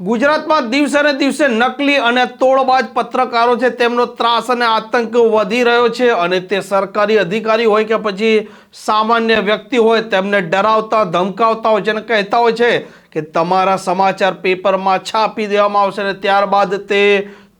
ગુજરાતમાં દિવસે ને દિવસે નકલી અને તોડબાજ પત્રકારો છે, તેમનો ત્રાસ અને આતંક વધી રહ્યો છે અને તે સરકારી અધિકારી હોય કે પછી સામાન્ય વ્યક્તિ હોય, તેમને ડરાવતા, ધમકાવતા હોય છે અને કહેતા હોય છે કે તમારા સમાચાર પેપરમાં છાપી દેવામાં આવશે અને ત્યારબાદ તે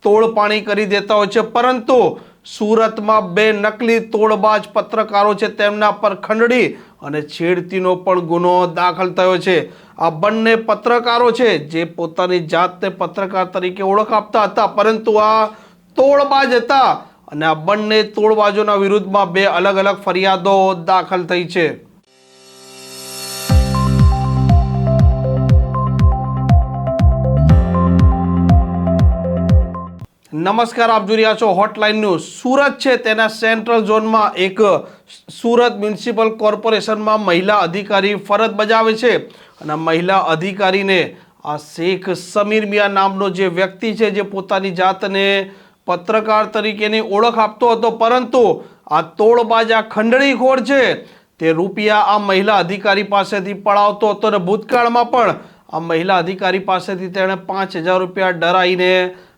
તોડપાણી કરી દેતા હોય છે. પરંતુ સુરતમાં બે નકલી તોડબાજ પત્રકારો છે, તેમના પર ખંડણી અને છેડતીનો પણ ગુનો દાખલ થયો છે. આ બંને પત્રકારો છે, જે પોતાની જાતને પત્રકાર તરીકે ઓળખ આપતા હતા, પરંતુ આ તોડબાજ હતા અને આ બંને તોડબાજોના વિરુદ્ધમાં બે અલગ અલગ ફરિયાદો દાખલ થઈ છે. નમસ્કાર, આપ જોઈ રહ્યા છો હોટલાઇન ન્યૂઝ સુરત છે, તેના સેન્ટ્રલ ઝોનમાં એક સુરત મ્યુનિસિપલ કોર્પોરેશનમાં મહિલા અધિકારી ફરજ બજાવે છે અને મહિલા અધિકારીને આ શેખ સમીર મિયા નામનો જે વ્યક્તિ છે જે પોતાની જાતને પત્રકાર તરીકેની ઓળખ આપતો હતો, પરંતુ આ તોડબાજ ખંડણીખોર છે તે રૂપિયા આ મહિલા અધિકારી પાસેથી પડાવતો હતો અને ભૂતકાળમાં પણ આ મહિલા અધિકારી પાસેથી તેણે પાંચ હજાર રૂપિયા ડરાઈને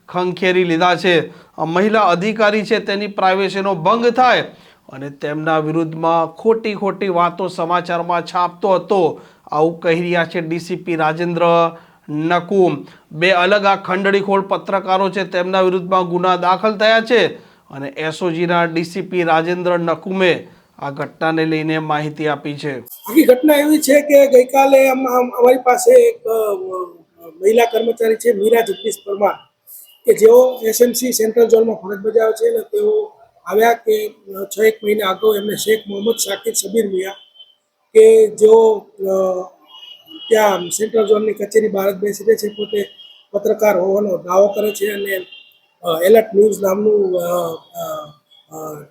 ખંખેરી લીધા છે. આ મહિલા અધિકારી છે તેની પ્રાઇવેસીનો ભંગ થાય અને તેમના વિરુદ્ધમાં ખોટી ખોટી વાતો સમાચારમાં છાપતો હતો. આવું કહી રહ્યા છે ડીસીપી રાજેન્દ્ર નકુમ. બે અલગ આ ખંડણીખોળ પત્રકારો છે, તેમના વિરુદ્ધમાં ગુના દાખલ થયા છે અને એસઓજીના ડીસીપી રાજેન્દ્ર નકુમે આ ઘટનાને લઈને માહિતી આપી છે. આખી ઘટના એવી છે કે ગઈકાલે અમ- અમ- અમારી પાસે એક મહિલા કર્મચારી છે, મીરા જગદીશ પરમાર, કે જેઓ એસએમસી સેન્ટ્રલ ઝોનમાં ફરજ બજાવે છે અને તેઓ આવ્યા કે છ એક મહિના અગાઉ એમને શેખ મોહમ્મદ શાકિર સબીર મિયા કે જેઓ ત્યાં સેન્ટ્રલ ઝોનની કચેરી ભારત બેસી રહે છે, પોતે પત્રકાર હોવાનો દાવો કરે છે અને એલર્ટ ન્યૂઝ નામનું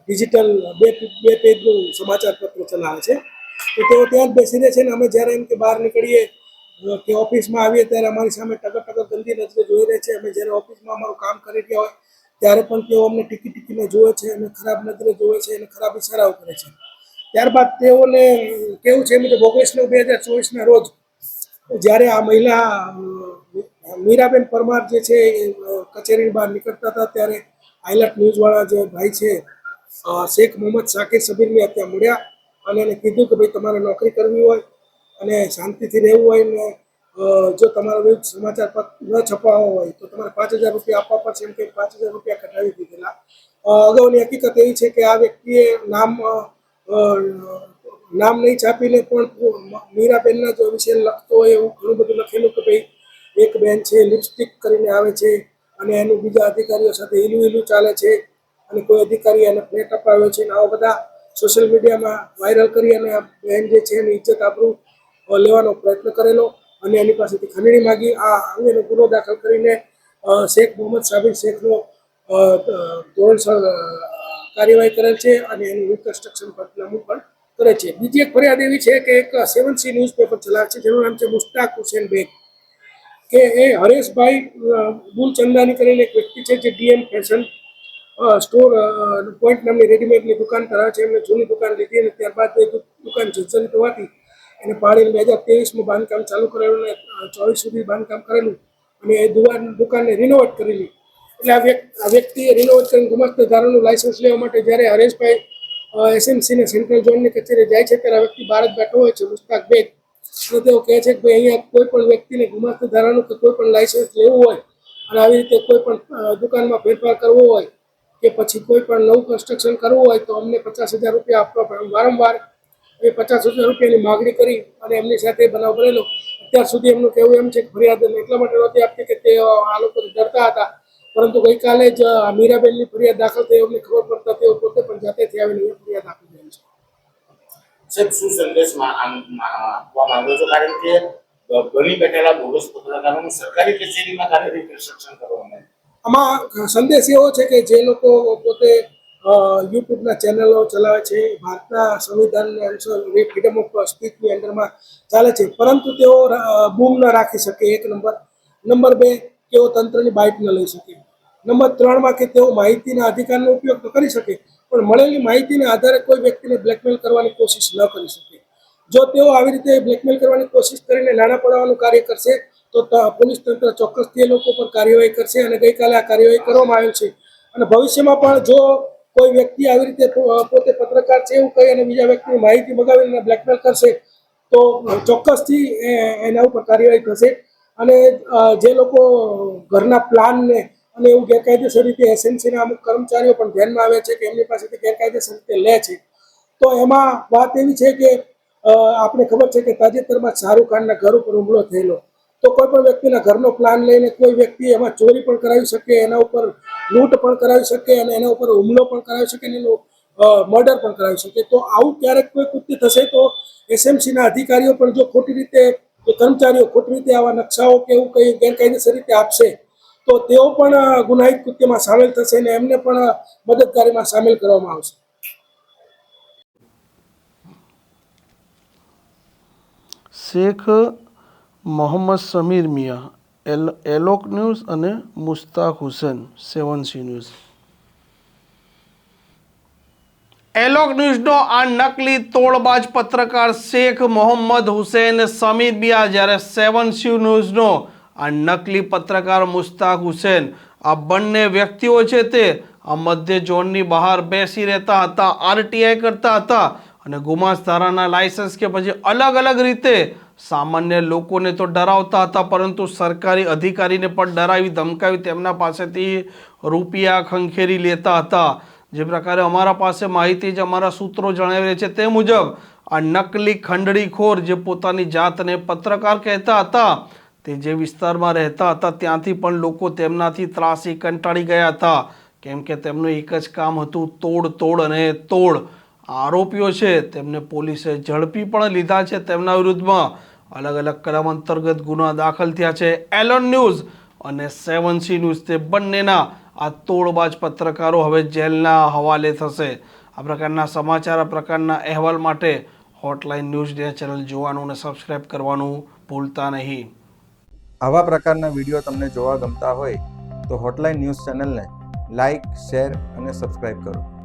ડિજિટલ બે બે પેજનું સમાચાર પત્ર ચલાવે છે. તો તેઓ ત્યાં જ બેસી રહે છે ને અમે જ્યારે એમ કે બહાર નીકળીએ કે ઓફિસમાં આવીએ ત્યારે અમારી સામે ટગર ટગર ગંદી નજરે જોઈ રહે છે. અમે જ્યારે ઓફિસમાં અમારું કામ કરી રહ્યા હોય ત્યારે પણ તેઓ અમને ટીકી ટીકીને જોવે છે અને ખરાબ નજરે જોવે છે અને ખરાબ ઇશારાઓ કરે છે. ત્યારબાદ તેઓને કેવું છે એમ કે ઓગણીસ નવ બે હજાર ચોવીસના રોજ જ્યારે આ મહિલા મીરાબેન પરમાર જે છે એ અ, કચેરીની બહાર નીકળતા હતા ત્યારે આઈલટ ન્યૂઝવાળા જે ભાઈ છે શેખ મોહમ્મદ શાકિર સબીરને ત્યાં મળ્યા અને એને કીધું કે ભાઈ તમારે નોકરી કરવી હોય અને શાંતિથી રહેવું હોય ને જો તમારા વિરુદ્ધ સમાચાર ન છપાવવા હોય તો તમારે પાંચ હજાર રૂપિયા આપવા પડશે એમ કે પાંચ હજાર રૂપિયા કઢાવી દીધેલા. અગાઉની હકીકત એવી છે કે આ વ્યક્તિએ નામ નામ નહીં છાપીને પણ મીરાબેનના જો વિશે લખતો હોય એવું ઘણું બધું લખેલું કે ભાઈ, એક બેન છે, લિપસ્ટિક કરીને આવે છે અને એનું બીજા અધિકારીઓ સાથે હીલું હીલું ચાલે છે અને કોઈ અધિકારી એને ફ્લેટ અપાવ્યો છે અને આવા બધા સોશિયલ મીડિયામાં વાયરલ કરી અને બેન જે છે એની ઇજ્જત આપણું લેવાનો પ્રયત્ન કરેલો. અને એની પાસેથી ખંડણી માગી. આ અંગેનો ગુનો દાખલ કરીને શેખ મોહમ્મદ સાબિર શેખનો ધોરણસર કાર્યવાહી કરેલ છે અને એનું રિકન્સ્ટ્રક્શન પગલાં પણ કરે છે. બીજી એક ફરિયાદ એવી છે કે એક સેવન સી ન્યૂઝપેપર ચલાવે છે, જેનું નામ છે મુસ્તાક હુસેન બેગ. કે એ હરેશભાઈ ગુલચંદાની કરીને એક વ્યક્તિ છે, જે ડીએમ ફેશન સ્ટોર પોઈન્ટ નામની રેડીમેડની દુકાન કરાવે છે. એમને જૂની દુકાન લીધી અને ત્યારબાદ એ દુકાન જર્જરિત હોવાથી એને પાડીને બે હજાર ત્રેવીસમાં બાંધકામ ચાલુ કરેલું અને ચોવીસ સુધી બાંધકામ કરેલું અને એ દુકાન, દુકાનને રિનોવેટ કરેલી. એટલે આ વ્યક્તિ, આ વ્યક્તિએ રિનોવેટ કરીને ગુમાસ્તા ધારાનું લાયસન્સ લેવા માટે જ્યારે હરેશભાઈ એસએમસીને સેન્ટ્રલ ઝોનની કચેરી જાય છે, ત્યારે આ વ્યક્તિ બહાર જ બેઠો હોય છે, મુસ્તાક બેગ. અને તેઓ કહે છે કે ભાઈ, અહીંયા કોઈ પણ વ્યક્તિને ગુમાસ્ત ધારાનું કે કોઈ પણ લાયસન્સ લેવું હોય અને આવી રીતે કોઈ પણ દુકાનમાં ફેરફાર કરવો હોય કે પછી કોઈ પણ નવું કન્સ્ટ્રક્શન કરવું હોય તો અમને પચાસ હજાર રૂપિયા આપવા પડે. વારંવાર એ પચાસ હજાર રૂપિયાની માગણી કરી અને એમની સાથે બનાવ બનેલો અત્યાર સુધી એમનું કહેવું એમ છે કે ફરિયાદ એટલા માટે નહોતી આપતી કે તે આ લોકો ડરતા હતા. પરંતુ ગઈકાલે જ મીરાબેનની ફરિયાદ દાખલ થઈ એમને ખબર પડતા તેઓ પોતે પણ જાતેથી આવીને એ ફરિયાદ આપી દે છે. સાહેબ શું મા- આપવા માંગો છો? કારણ કે બની બેઠેલા બોગસ પત્રકારોનું સરકારી કચેરીમાં તારે રિકન્સ્ટ્રક્શન કરવાનું આમાં સંદેશ એવો છે કે જે લોકો પોતે યુટ્યુબના ચેનલો ચલાવે છે, ભારતના સંવિધાનને અનુસાર ફ્રીડમ ઓફ સ્પીચની અંડરમાં ચાલે છે. પરંતુ તેઓ બૂમ ન રાખી શકે, એક નંબર. નંબર બે, તેઓ તંત્રની બાઇટ ન લઈ શકે. નંબર ત્રણમાં કે તેઓ માહિતીના અધિકારનો ઉપયોગ તો કરી શકે, પણ મળેલી માહિતીના આધારે કોઈ વ્યક્તિને બ્લેકમેલ કરવાની કોશિશ ન કરી શકે. જો તેઓ આવી રીતે બ્લેકમેલ કરવાની કોશિશ કરીને નાણાં પડાવવાનું કાર્ય કરશે તો, પોલીસ તંત્ર ચોક્કસથી એ લોકો પર કાર્યવાહી કરશે અને ગઈકાલે આ કાર્યવાહી કરવામાં આવેલ છે. અને ભવિષ્યમાં પણ જો કોઈ વ્યક્તિ આવી રીતે પોતે પત્રકાર છે એવું કહી અને બીજા વ્યક્તિની માહિતી મગાવીને બ્લેકમેલ કરશે, તો ચોક્કસથી એના ઉપર કાર્યવાહી થશે. અને જે લોકો ઘરના પ્લાનને અને એવું ગેરકાયદેસર રીતે એસએમસીના અમુક કર્મચારીઓ પણ ધ્યાનમાં આવે છે કે એમની પાસેથી ગેરકાયદેસર રીતે લે છે. તો એમાં વાત એવી છે કે આપણે ખબર છે કે તાજેતરમાં શાહરૂખ ખાનના ઘર ઉપર હુમલો થયેલો. તો કોઈ પણ વ્યક્તિના ઘરનો પ્લાન લઈને કોઈ વ્યક્તિ એમાં ચોરી પણ કરાવી શકે, એના ઉપર લૂંટ પણ કરાવી શકે અને એના ઉપર હુમલો પણ કરાવી શકે અને એનું મર્ડર પણ કરાવી શકે. તો આવું ક્યારેક કોઈ કૃત્ય થશે તો એસએમસીના અધિકારીઓ પણ જો ખોટી રીતે કર્મચારીઓ ખોટી રીતે આવા નકશાઓ કે એવું કંઈ ગેરકાયદેસર રીતે આપશે, તો તેઓ પણ ગુનાહિત કૃત્યમાં સામેલ થશે અને એમને પણ મદદગારીમાં સામેલ કરવામાં આવશે. શેખ મોહમ્મદ સમીર મિયા. એલ, એલોક ન્યૂઝ અને Mustak Hussain, seven C news. Alok ન્યૂઝનો આ નકલી તોડબાજ પત્રકાર શેખ મોહમ્મદ હુસેન સમીર બિયા જ્યારે સેવન સી ન્યૂઝનો આ નકલી પત્રકાર મુસ્તાક હુસેન, આ બંને વ્યક્તિઓ છે તે આ મધ્ય ઝોનની બહાર બેસી રહેતા હતા, આરટીઆઈ કરતા હતા અને ગુમાસ્ત ધારાના લાયસન્સ કે પછી અલગ અલગ રીતે સામાન્ય લોકોને તો ડરાવતા હતા, પરંતુ સરકારી અધિકારીને પણ ડરાવી ધમકાવી તેમના પાસેથી રૂપિયા ખંખેરી લેતા હતા. જે પ્રકારે અમારા પાસે માહિતી જે અમારા સૂત્રો જણાવી છે તે મુજબ, આ નકલી ખંડડીખોર જે પોતાની જાતને પત્રકાર કહેતા હતા, તે જે વિસ્તારમાં રહેતા હતા ત્યાંથી પણ લોકો તેમનાથી ત્રાસી કંટાળી ગયા હતા. કેમ કે તેમનું એક જ કામ હતું તોડ તોડ અને તોડ. આરોપીઓ છે, તેમને પોલીસે ઝડપી પણ લીધા છે તેમના વિરુદ્ધમાં. અલગ અલગ કલમ અંતર્ગત ગુના દાખલ થયા છે. એલોન ન્યૂઝ અને સેવન સી ન્યૂઝ તે બંનેના આ તોડબાજ પત્રકારો હવે જેલના હવાલે થશે. આ પ્રકારના સમાચાર, આ પ્રકારના અહેવાલ માટે હોટલાઇન ન્યૂઝ ડે ચેનલ જોવાનું અને સબસ્ક્રાઇબ કરવાનું ભૂલતા નહીં. આવા પ્રકારના વીડિયો તમને જોવા ગમતા હોય તો હોટલાઇન ન્યૂઝ ચેનલને લાઇક શેર અને સબસ્ક્રાઇબ કરો.